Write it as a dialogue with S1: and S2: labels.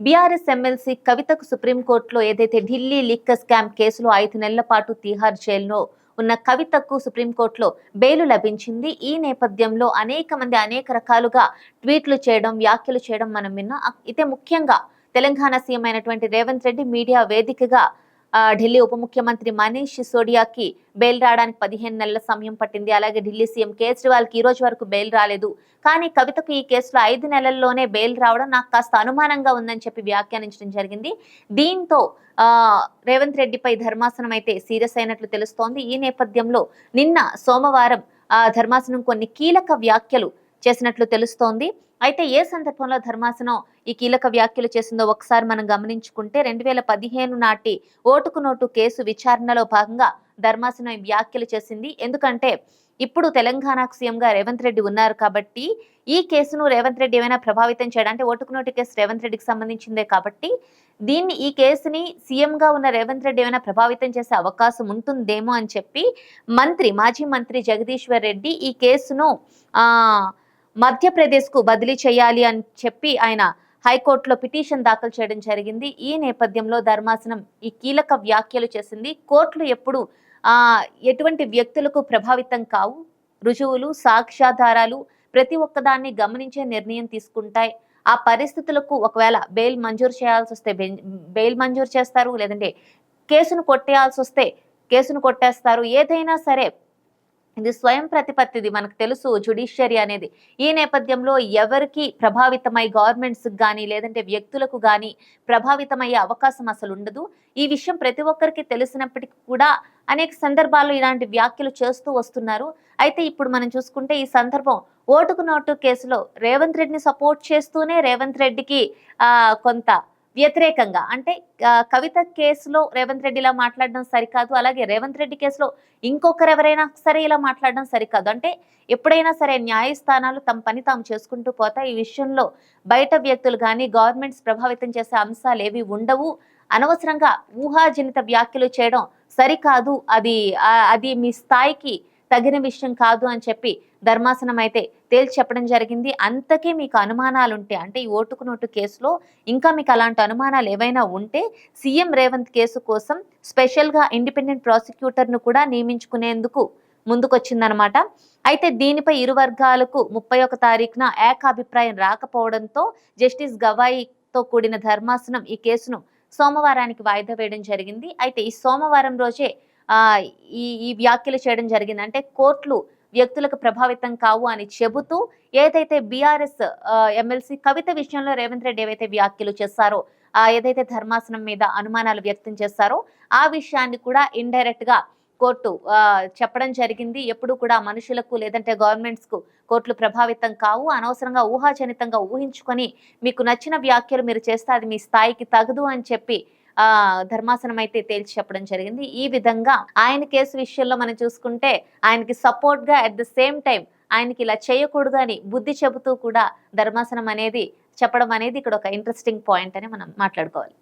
S1: BRS MLC కవితకు సుప్రీంకోర్టులో ఏదైతే ఢిల్లీ లిక్క స్కామ్ కేసులో ఐదు నెలల పాటు తిహార్ జైల్లో ఉన్న కవితకు సుప్రీంకోర్టులో బెయిలు లభించింది. ఈ నేపథ్యంలో అనేక మంది అనేక రకాలుగా ట్వీట్లు చేయడం వ్యాఖ్యలు చేయడం మనం విన్నాం. అయితే ముఖ్యంగా తెలంగాణ సీఎం అయినటువంటి రేవంత్ రెడ్డి మీడియా వేదికగా ఢిల్లీ ఉప ముఖ్యమంత్రి మనీష్ సిసోడియాకి బెయిల్ రావడానికి పదిహేను నెలల సమయం పట్టింది. అలాగే ఢిల్లీ సీఎం కేజ్రీవాల్కి ఈ రోజు వరకు బెయిల్ రాలేదు. కానీ కవితకు ఈ కేసులో ఐదు నెలల్లోనే బెయిల్ రావడం నాకు కాస్త అనుమానంగా ఉందని చెప్పి వ్యాఖ్యానించడం జరిగింది. దీంతో రేవంత్ రెడ్డిపై ధర్మాసనం అయితే సీరియస్ అయినట్లు తెలుస్తోంది. ఈ నేపథ్యంలో నిన్న సోమవారం ఆ ధర్మాసనం కొన్ని కీలక వ్యాఖ్యలు చేసినట్లు తెలుస్తోంది. అయితే ఏ సందర్భంలో ధర్మాసనం ఈ కీలక వ్యాఖ్యలు చేసిందో ఒకసారి మనం గమనించుకుంటే రెండు వేల పదిహేను నాటి ఓటుకు నోటు కేసు విచారణలో భాగంగా ధర్మాసనం వ్యాఖ్యలు చేసింది. ఎందుకంటే ఇప్పుడు తెలంగాణకు సీఎంగా రేవంత్ రెడ్డి ఉన్నారు కాబట్టి ఈ కేసును రేవంత్ రెడ్డి ఏమైనా ప్రభావితం చేయడం? అంటే ఓటుకు నోటు కేసు రేవంత్ రెడ్డికి సంబంధించిందే కాబట్టి దీన్ని ఈ కేసుని సీఎంగా ఉన్న రేవంత్ రెడ్డి ఏమైనా ప్రభావితం చేసే అవకాశం ఉంటుందేమో అని చెప్పి మంత్రి మాజీ మంత్రి జగదీశ్వర్ రెడ్డి ఈ కేసును ఆ మధ్యప్రదేశ్కు బదిలీ చేయాలి అని చెప్పి ఆయన హైకోర్టులో పిటిషన్ దాఖలు చేయడం జరిగింది. ఈ నేపథ్యంలో ధర్మాసనం ఈ కీలక వ్యాఖ్యలు చేసింది. కోర్టులు ఎప్పుడు ఆ ఎటువంటి వ్యక్తులకు ప్రభావితం కావు. రుజువులు సాక్ష్యాధారాలు ప్రతి ఒక్కదాన్ని గమనించే నిర్ణయం తీసుకుంటాయి. ఆ పరిస్థితులకు ఒకవేళ బెయిల్ మంజూరు చేయాల్సి వస్తే బెయిల్ మంజూరు చేస్తారు. లేదంటే కేసును కొట్టేయాల్సి వస్తే కేసును కొట్టేస్తారు. ఏదైనా సరే ఇది స్వయం ప్రతిపత్తిది మనకు తెలుసు జుడిషియరీ అనేది. ఈ నేపథ్యంలో ఎవరికి ప్రభావితమై గవర్నమెంట్స్ కానీ లేదంటే వ్యక్తులకు కానీ ప్రభావితమయ్యే అవకాశం అసలు ఉండదు. ఈ విషయం ప్రతి ఒక్కరికి తెలిసినప్పటికీ కూడా అనేక సందర్భాల్లో ఇలాంటి వ్యాఖ్యలు చేస్తూ వస్తున్నారు. అయితే ఇప్పుడు మనం చూసుకుంటే ఈ సందర్భం ఓటుకు నోటు కేసులో రేవంత్ రెడ్డిని సపోర్ట్ చేస్తూనే రేవంత్ రెడ్డికి కొంత వ్యతిరేకంగా. అంటే కవిత కేసులో రేవంత్ రెడ్డి ఇలా మాట్లాడడం సరికాదు. అలాగే రేవంత్ రెడ్డి కేసులో ఇంకొకరు ఎవరైనా సరే ఇలా మాట్లాడడం సరికాదు. అంటే ఎప్పుడైనా సరే న్యాయస్థానాలు తమ పని తాము చేసుకుంటూ పోతాయి. ఈ విషయంలో బయట వ్యక్తులు కానీ గవర్నమెంట్స్ ప్రభావితం చేసే అంశాలు ఏవి ఉండవు. అనవసరంగా ఊహాజనిత వ్యాఖ్యలు చేయడం సరికాదు. అది అది మీ స్థాయికి తగిన విషయం కాదు అని చెప్పి ధర్మాసనం అయితే తేల్చి చెప్పడం జరిగింది. అంతకే మీకు అనుమానాలు ఉంటే అంటే ఈ ఓటుకు నోటు కేసులో ఇంకా మీకు అలాంటి అనుమానాలు ఏవైనా ఉంటే సీఎం రేవంత్ కేసు కోసం స్పెషల్గా ఇండిపెండెంట్ ప్రాసిక్యూటర్ను కూడా నియమించుకునేందుకు ముందుకొచ్చిందనమాట. అయితే దీనిపై ఇరు వర్గాలకు ముప్పై ఒక తారీఖున ఏకాభిప్రాయం రాకపోవడంతో జస్టిస్ గవాయితో కూడిన ధర్మాసనం ఈ కేసును సోమవారానికి వాయిదా వేయడం జరిగింది. అయితే ఈ సోమవారం రోజే ఈ ఈ వ్యాఖ్యలు చేయడం జరిగింది. అంటే కోర్టులు వ్యక్తులకు ప్రభావితం కావు అని చెబుతూ ఏదైతే బీఆర్ఎస్ ఎమ్మెల్సీ కవిత విషయంలో రేవంత్ రెడ్డి ఏవైతే వ్యాఖ్యలు చేస్తారో ఏదైతే ధర్మాసనం మీద అనుమానాలు వ్యక్తం చేస్తారో ఆ విషయాన్ని కూడా ఇండైరెక్ట్గా కోర్టు చెప్పడం జరిగింది. ఎప్పుడు కూడా మనుషులకు లేదంటే గవర్నమెంట్స్కు కోర్టులు ప్రభావితం కావు. అనవసరంగా ఊహాజనితంగా ఊహించుకొని మీకు నచ్చిన వ్యాఖ్యలు మీరు చేస్తే అది మీ స్థాయికి తగదు అని చెప్పి ధర్మాసనం అయితే తేల్చి చెప్పడం జరిగింది. ఈ విధంగా ఆయన కేసు విషయంలో మనం చూసుకుంటే ఆయనకి సపోర్ట్గా అట్ ద సేమ్ టైం ఆయనకి ఇలా చేయకూడదు అని బుద్ధి చెబుతూ కూడా ధర్మాసనం అనేది చెప్పడం అనేది ఇక్కడ ఒక ఇంట్రెస్టింగ్ పాయింట్ అని మనం మాట్లాడుకోవాలి.